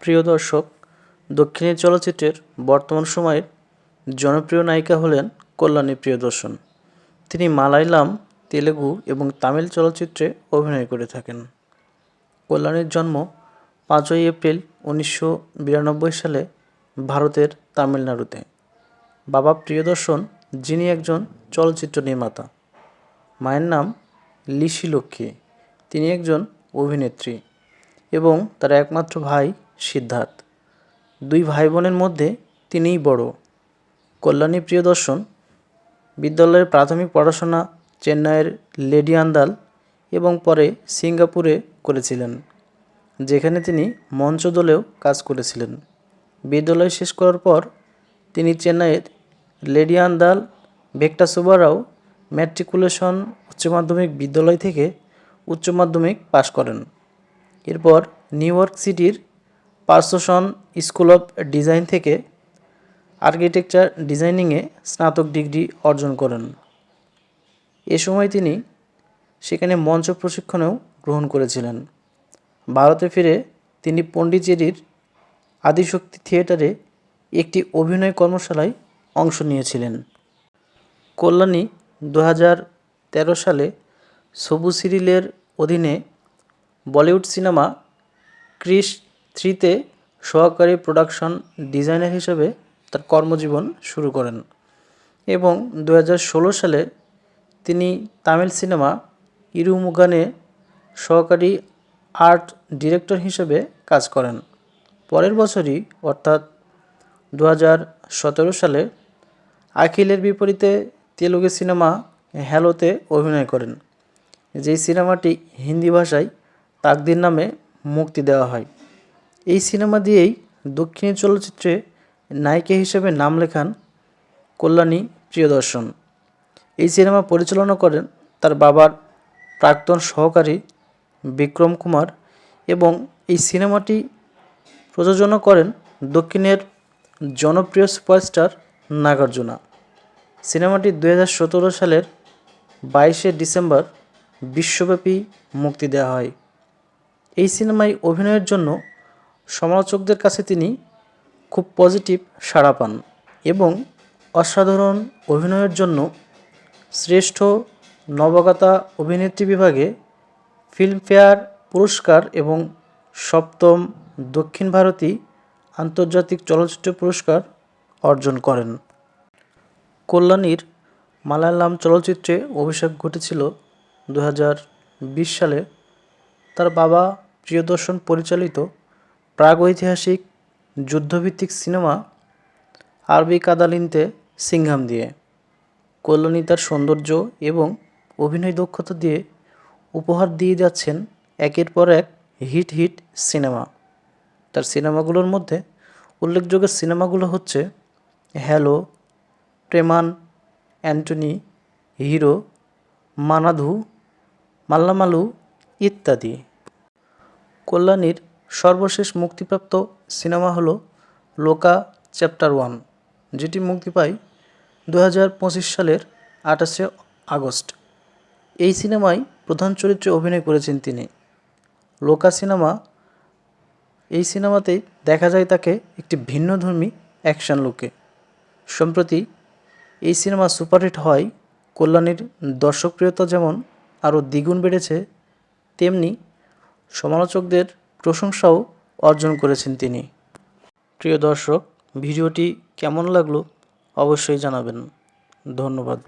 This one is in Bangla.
প্রিয় দর্শক, দক্ষিণী চলচ্চিত্রের বর্তমান সময়ের জনপ্রিয় নায়িকা হলেন কল্যাণী প্রিয়দর্শন। তিনি মালায়ালাম, তেলেগু এবং তামিল চলচ্চিত্রে অভিনয় করে থাকেন। কল্যাণীর জন্ম পাঁচই এপ্রিল উনিশশো বিরানব্বই সালে ভারতের তামিলনাড়ুতে। বাবা প্রিয়দর্শন, যিনি একজন চলচ্চিত্র নির্মাতা। মায়ের নাম লিসি লক্ষ্মী, তিনি একজন অভিনেত্রী এবং তার একমাত্র ভাই সিদ্ধার্থ। দুই ভাই বোনের মধ্যে তিনিই বড়। কল্যাণী প্রিয়দর্শন বিদ্যালয়ের প্রাথমিক পড়াশোনা চেন্নাইয়ের লেডি আন্দাল এবং পরে সিঙ্গাপুরে করেছিলেন, যেখানে তিনি মঞ্চ দলেও কাজ করেছিলেন। বিদ্যালয় শেষ করার পর তিনি চেন্নাইয়ের লেডি আন্দাল ভেক্টা সুবারাও ম্যাট্রিকুলেশন, উচ্চ মাধ্যমিক বিদ্যালয় থেকে উচ্চ মাধ্যমিক পাশ করেন। এরপর নিউ ইয়র্ক সিটির পার্সোসন স্কুল অফ ডিজাইন থেকে আর্কিটেকচার ডিজাইনিংয়ে স্নাতক ডিগ্রি অর্জন করেন। এ সময় তিনি সেখানে মঞ্চ প্রশিক্ষণেও গ্রহণ করেছিলেন। ভারতে ফিরে তিনি পণ্ডিচেরির আদিশক্তি থিয়েটারে একটি অভিনয় কর্মশালায় অংশ নিয়েছিলেন। কল্যাণী দু তেরো সালে সবু সিরিলের অধীনে বলিউড সিনেমা ক্রিস থ্রিতে সহকারী প্রোডাকশন ডিজাইনার হিসেবে তার কর্মজীবন শুরু করেন এবং দু হাজার ষোলো সালে তিনি তামিল সিনেমা ইরুমুগানে সহকারী আর্ট ডিরেক্টর হিসেবে কাজ করেন। পরের বছরই, অর্থাৎ দু হাজার সতেরো সালে, আখিলের বিপরীতে তেলুগু সিনেমা হ্যালোতে অভিনয় করেন, যেই সিনেমাটি হিন্দি ভাষায় তাকদির নামে মুক্তি দেওয়া হয়। এই সিনেমা দিয়েই দক্ষিণী চলচ্চিত্রে নায়িকা হিসেবে নাম লেখান কল্যাণী প্রিয়দর্শন। এই সিনেমা পরিচালনা করেন তার বাবার প্রাক্তন সহকারী বিক্রম কুমার এবং এই সিনেমাটি প্রযোজনা করেন দক্ষিণের জনপ্রিয় সুপারস্টার নাগার্জুনা। সিনেমাটি দু হাজার সতেরো সালের বাইশে ডিসেম্বর বিশ্বব্যাপী মুক্তি দেওয়া হয়। এই সিনেমায় অভিনয়ের জন্য সমালোচকদের কাছে তিনি খুব পজিটিভ সাড়া পান এবং অসাধারণ অভিনয়ের জন্য শ্রেষ্ঠ নবাগতা অভিনেত্রী বিভাগে ফিল্মফেয়ার পুরস্কার এবং সপ্তম দক্ষিণ ভারতী আন্তর্জাতিক চলচ্চিত্র পুরস্কার অর্জন করেন। কল্যাণীর মালায়ালাম চলচ্চিত্রে অভিষেক ঘটেছিল দু হাজার বিশ সালে। তার বাবা প্রিয়দর্শন পরিচালিত প্রাগৈতিহাসিক যুদ্ধভিত্তিক সিনেমা আরবি কাদালিনতে সিংহাম দিয়ে। কল্যাণী তার সৌন্দর্য এবং অভিনয় দক্ষতা দিয়ে উপহার দিয়ে যাচ্ছেন একের পর এক হিট হিট সিনেমা। তার সিনেমাগুলোর মধ্যে উল্লেখযোগ্য সিনেমাগুলো হচ্ছে হ্যালো, প্রেমান, অ্যান্টনি, হিরো, মানাধু, মাল্লামালু ইত্যাদি। কল্যাণীর সর্বশেষ মুক্তিপ্রাপ্ত সিনেমা হলো লোকা চ্যাপ্টার ওয়ান, যেটি মুক্তি পায় দু হাজার পঁচিশ সালের আঠাশে আগস্ট। এই সিনেমায় প্রধান চরিত্রে অভিনয় করেছেন তিনি। লোকা সিনেমা, এই সিনেমাতেই দেখা যায় তাকে একটি ভিন্নধর্মী অ্যাকশন লুকে। সম্প্রতি এই সিনেমা সুপারহিট হয় কল্যাণীর দর্শকপ্রিয়তা যেমন আরও দ্বিগুণ বেড়েছে, তেমনি সমালোচকদের প্রশংসাও অর্জন করেছেন তিনি। প্রিয় দর্শক ভিডিওটি কেমন লাগল অবশ্যই জানাবেন। ধন্যবাদ।